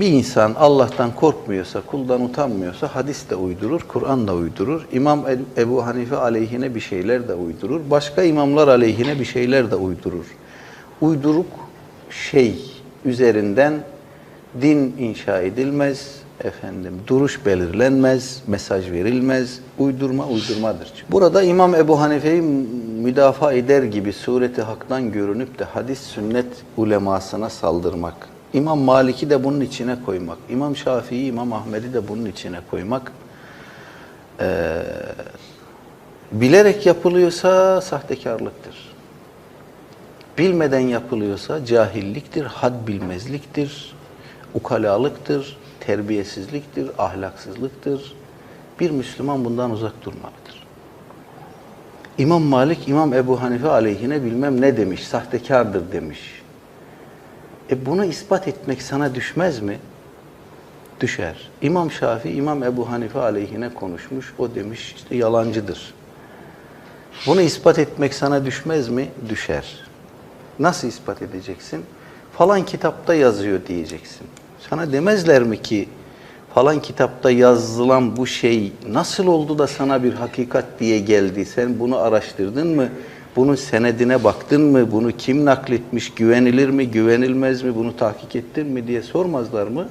bir insan Allah'tan korkmuyorsa, kuldan utanmıyorsa hadis de uydurur, Kur'an da uydurur. İmam Ebu Hanife aleyhine bir şeyler de uydurur. Başka imamlar aleyhine bir şeyler de uydurur. Uyduruk şey üzerinden din inşa edilmez, efendim duruş belirlenmez, mesaj verilmez, uydurma uydurmadır. Burada İmam Ebu Hanife'yi müdafaa eder gibi sureti haktan görünüp de hadis sünnet ulemasına saldırmak, İmam Malik'i de bunun içine koymak, İmam Şafii, İmam Ahmed'i de bunun içine koymak, eee, bilerek yapılıyorsa sahtekarlıktır. Bilmeden yapılıyorsa cahilliktir, had bilmezliktir, ukalalıktır, terbiyesizliktir, ahlaksızlıktır. Bir Müslüman bundan uzak durmalıdır. İmam Malik, İmam Ebu Hanife aleyhine bilmem ne demiş, sahtekardır demiş. E bunu ispat etmek sana düşmez mi? Düşer. İmam Şafii, İmam Ebu Hanife aleyhine konuşmuş, o demiş işte yalancıdır. Bunu ispat etmek sana düşmez mi? Düşer. Nasıl ispat edeceksin? Falan kitapta yazıyor diyeceksin. Sana demezler mi ki falan kitapta yazılan bu şey nasıl oldu da sana bir hakikat diye geldi? Sen bunu araştırdın mı? Bunun senedine baktın mı? Bunu kim nakletmiş? Güvenilir mi? Güvenilmez mi? Bunu tahkik ettin mi diye sormazlar mı?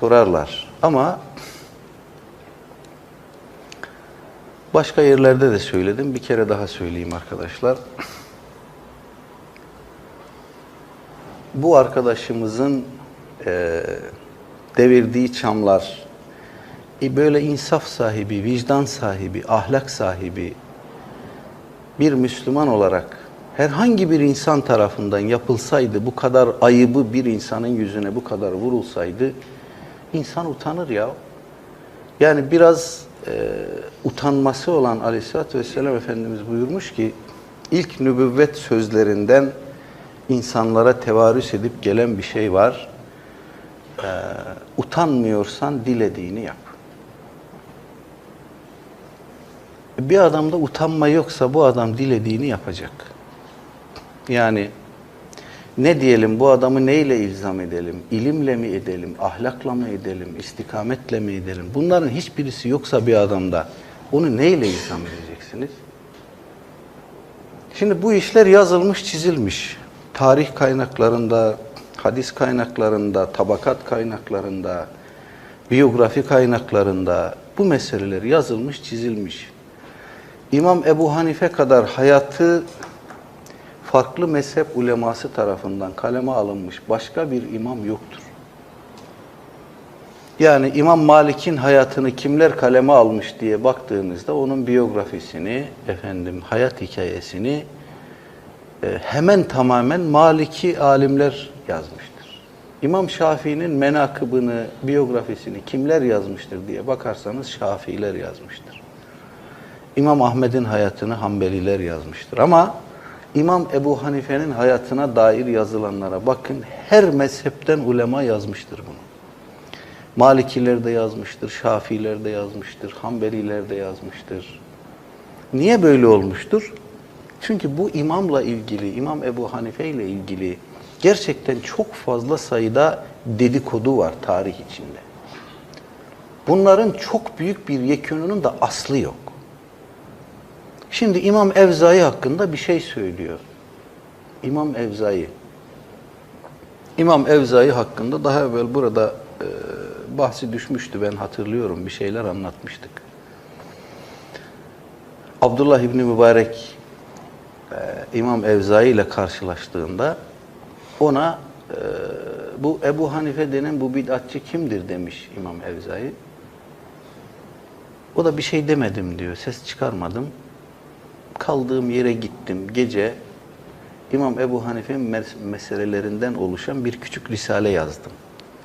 Sorarlar. Ama başka yerlerde de söyledim. Bir kere daha söyleyeyim arkadaşlar. bu arkadaşımızın e, devirdiği çamlar e, böyle insaf sahibi, vicdan sahibi, ahlak sahibi bir Müslüman olarak herhangi bir insan tarafından yapılsaydı, bu kadar ayıbı bir insanın yüzüne bu kadar vurulsaydı insan utanır ya. Yani biraz e, utanması olan Aleyhisselatü Vesselam Efendimiz buyurmuş ki ilk nübüvvet sözlerinden insanlara tevarüs edip gelen bir şey var. Ee, utanmıyorsan dilediğini yap. Bir adamda utanma yoksa bu adam dilediğini yapacak. Yani ne diyelim bu adamı neyle ilzam edelim? İlimle mi edelim? Ahlakla mı edelim? istikametle mi edelim? Bunların hiçbirisi yoksa bir adamda onu neyle ilzam edeceksiniz? Şimdi bu işler yazılmış, çizilmiş tarih kaynaklarında, hadis kaynaklarında, tabakat kaynaklarında, biyografi kaynaklarında bu meseleler yazılmış, çizilmiş. İmam Ebu Hanife kadar hayatı farklı mezhep uleması tarafından kaleme alınmış başka bir imam yoktur. Yani İmam Malik'in hayatını kimler kaleme almış diye baktığınızda onun biyografisini, efendim hayat hikayesini e, hemen tamamen Maliki alimler yazmıştır. İmam Şafii'nin menakıbını, biyografisini kimler yazmıştır diye bakarsanız Şafiiler yazmıştır. İmam Ahmed'in hayatını Hanbeliler yazmıştır. Ama İmam Ebu Hanife'nin hayatına dair yazılanlara bakın her mezhepten ulema yazmıştır bunu. Malikiler de yazmıştır, Şafiiler de yazmıştır, Hanbeliler de yazmıştır. Niye böyle olmuştur? Çünkü bu imamla ilgili, İmam Ebu Hanife ile ilgili gerçekten çok fazla sayıda dedikodu var tarih içinde. Bunların çok büyük bir yekününün da aslı yok. Şimdi İmam Evzai hakkında bir şey söylüyor. İmam Evzai. İmam Evzai hakkında daha evvel burada e, bahsi düşmüştü ben hatırlıyorum. Bir şeyler anlatmıştık. Abdullah İbni Mübarek e, İmam Evzai ile karşılaştığında ona e, bu Ebu Hanife denen bu bid'atçı kimdir demiş İmam Evzai. O da bir şey demedim diyor. Ses çıkarmadım. Kaldığım yere gittim. Gece İmam Ebu Hanife'nin mes- meselelerinden oluşan bir küçük risale yazdım.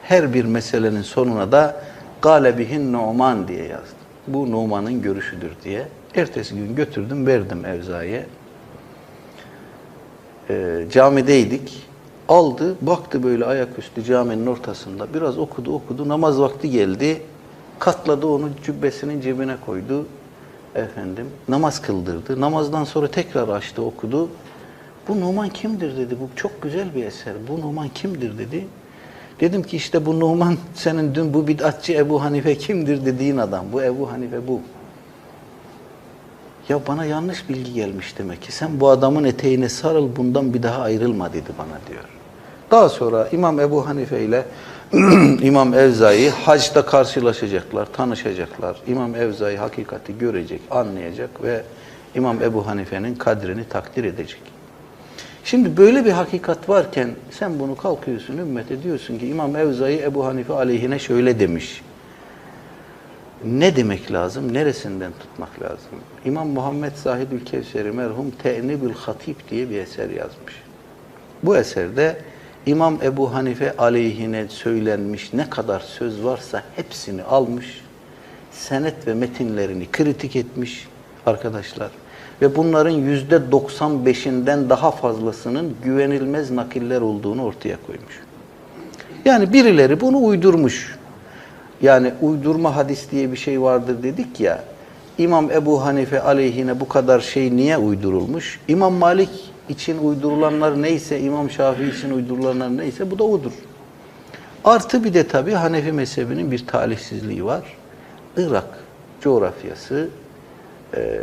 Her bir meselenin sonuna da Galebihin Numan diye yazdım. Bu Numan'ın görüşüdür diye. Ertesi gün götürdüm, verdim Evzai'ye. Ee, camideydik. Aldı, baktı böyle ayaküstü caminin ortasında. Biraz okudu, okudu. Namaz vakti geldi. Katladı onu cübbesinin cebine koydu. Efendim, namaz kıldırdı. Namazdan sonra tekrar açtı, okudu. Bu Numan kimdir dedi. Bu çok güzel bir eser. Bu Numan kimdir dedi. Dedim ki işte bu Numan senin dün bu bid'atçı Ebu Hanife kimdir dediğin adam. Bu Ebu Hanife bu. Ya bana yanlış bilgi gelmiş demek ki. Sen bu adamın eteğine sarıl bundan bir daha ayrılma dedi bana diyor. Daha sonra İmam Ebu Hanife ile İmam Evzai hacda karşılaşacaklar, tanışacaklar. İmam Evzai hakikati görecek, anlayacak ve İmam Ebu Hanife'nin kadrini takdir edecek. Şimdi böyle bir hakikat varken sen bunu kalkıyorsun ümmete diyorsun ki İmam Evzai Ebu Hanife aleyhine şöyle demiş. Ne demek lazım? Neresinden tutmak lazım? İmam Muhammed Zahidül Kevseri merhum Te'nibül Hatip diye bir eser yazmış. Bu eserde İmam Ebu Hanife aleyhine söylenmiş ne kadar söz varsa hepsini almış, senet ve metinlerini kritik etmiş arkadaşlar. Ve bunların yüzde 95'inden daha fazlasının güvenilmez nakiller olduğunu ortaya koymuş. Yani birileri bunu uydurmuş. Yani uydurma hadis diye bir şey vardır dedik ya. İmam Ebu Hanife aleyhine bu kadar şey niye uydurulmuş? İmam Malik için uydurulanlar neyse, İmam Şafii için uydurulanlar neyse bu da odur. Artı bir de tabi Hanefi mezhebinin bir talihsizliği var. Irak coğrafyası e,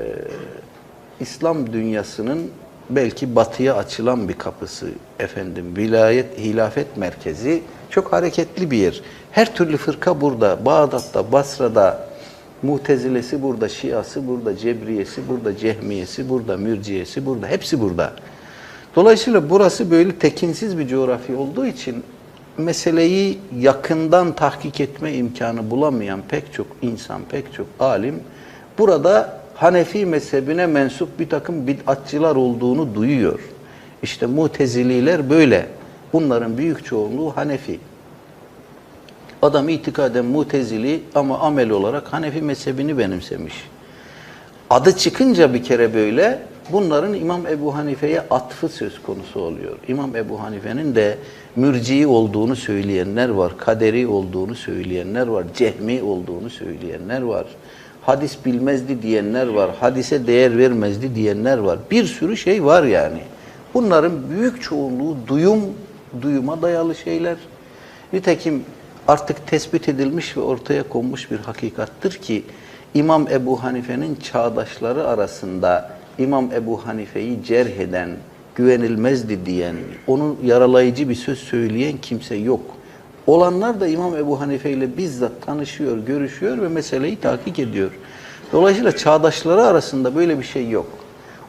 İslam dünyasının belki batıya açılan bir kapısı efendim. Vilayet, hilafet merkezi çok hareketli bir yer. Her türlü fırka burada. Bağdat'ta, Basra'da, Mutezilesi burada, Şiası burada, Cebriyesi burada, Cehmiyesi burada, Mürciyesi burada. Hepsi burada. Dolayısıyla burası böyle tekinsiz bir coğrafya olduğu için meseleyi yakından tahkik etme imkanı bulamayan pek çok insan, pek çok alim burada Hanefi mezhebine mensup bir takım bid'atçılar olduğunu duyuyor. İşte mutezililer böyle. Bunların büyük çoğunluğu Hanefi. Adam itikaden mutezili ama amel olarak Hanefi mezhebini benimsemiş. Adı çıkınca bir kere böyle bunların İmam Ebu Hanife'ye atfı söz konusu oluyor. İmam Ebu Hanife'nin de mürciyi olduğunu söyleyenler var, kaderi olduğunu söyleyenler var, cehmi olduğunu söyleyenler var. Hadis bilmezdi diyenler var, hadise değer vermezdi diyenler var. Bir sürü şey var yani. Bunların büyük çoğunluğu duyum, duyuma dayalı şeyler. Nitekim artık tespit edilmiş ve ortaya konmuş bir hakikattır ki İmam Ebu Hanife'nin çağdaşları arasında İmam Ebu Hanife'yi cerh eden, güvenilmezdi diyen, onun yaralayıcı bir söz söyleyen kimse yok. Olanlar da İmam Ebu Hanife ile bizzat tanışıyor, görüşüyor ve meseleyi tahkik ediyor. Dolayısıyla çağdaşları arasında böyle bir şey yok.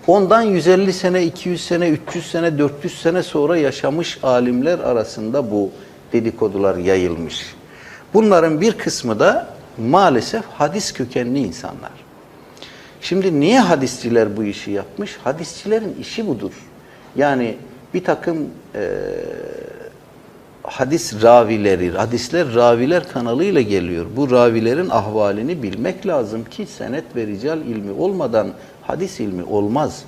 Ondan 150 sene, 200 sene, 300 sene, 400 sene sonra yaşamış alimler arasında bu dedikodular yayılmış. Bunların bir kısmı da maalesef hadis kökenli insanlar. Şimdi niye hadisçiler bu işi yapmış? Hadisçilerin işi budur. Yani bir takım e, hadis ravileri, hadisler raviler kanalıyla geliyor. Bu ravilerin ahvalini bilmek lazım ki senet ve rical ilmi olmadan hadis ilmi olmaz.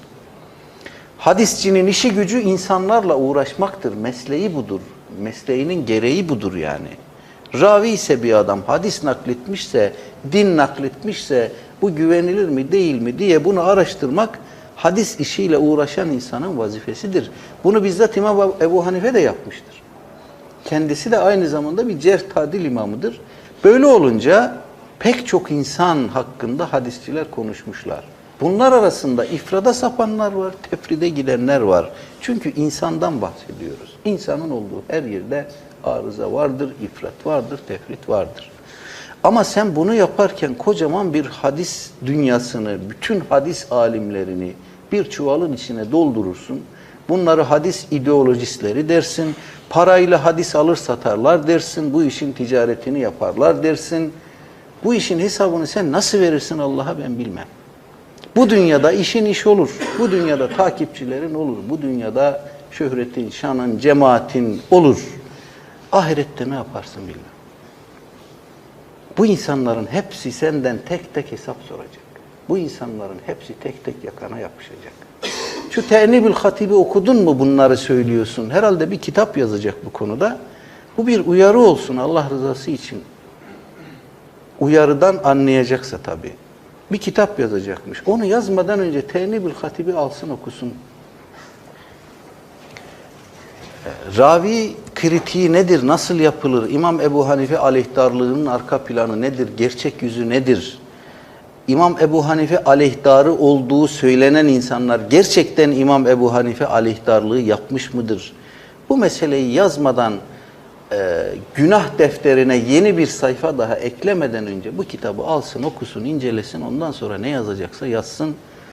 Hadisçinin işi gücü insanlarla uğraşmaktır. Mesleği budur. Mesleğinin gereği budur yani. Ravi ise bir adam hadis nakletmişse, din nakletmişse bu güvenilir mi değil mi diye bunu araştırmak hadis işiyle uğraşan insanın vazifesidir. Bunu bizzat İmam Ebu Hanife de yapmıştır. Kendisi de aynı zamanda bir cerh tadil imamıdır. Böyle olunca pek çok insan hakkında hadisçiler konuşmuşlar. Bunlar arasında ifrada sapanlar var, tefride gidenler var. Çünkü insandan bahsediyoruz. İnsanın olduğu her yerde arıza vardır, ifrat vardır, tefrit vardır. Ama sen bunu yaparken kocaman bir hadis dünyasını, bütün hadis alimlerini bir çuvalın içine doldurursun. Bunları hadis ideolojistleri dersin. Parayla hadis alır satarlar dersin. Bu işin ticaretini yaparlar dersin. Bu işin hesabını sen nasıl verirsin Allah'a ben bilmem. Bu dünyada işin iş olur. Bu dünyada takipçilerin olur. Bu dünyada şöhretin, şanın, cemaatin olur. Ahirette ne yaparsın bilmem. Bu insanların hepsi senden tek tek hesap soracak. Bu insanların hepsi tek tek yakana yapışacak. Şu Te'nibül Hatibi okudun mu bunları söylüyorsun? Herhalde bir kitap yazacak bu konuda. Bu bir uyarı olsun Allah rızası için. Uyarıdan anlayacaksa tabii. Bir kitap yazacakmış. Onu yazmadan önce Te'nibül Hatibi alsın okusun. Ravi kritiği nedir, nasıl yapılır? İmam Ebu Hanife aleyhtarlığının arka planı nedir, gerçek yüzü nedir? İmam Ebu Hanife aleyhtarı olduğu söylenen insanlar gerçekten İmam Ebu Hanife aleyhtarlığı yapmış mıdır? Bu meseleyi yazmadan e, günah defterine yeni bir sayfa daha eklemeden önce bu kitabı alsın, okusun, incelesin. Ondan sonra ne yazacaksa yazsın.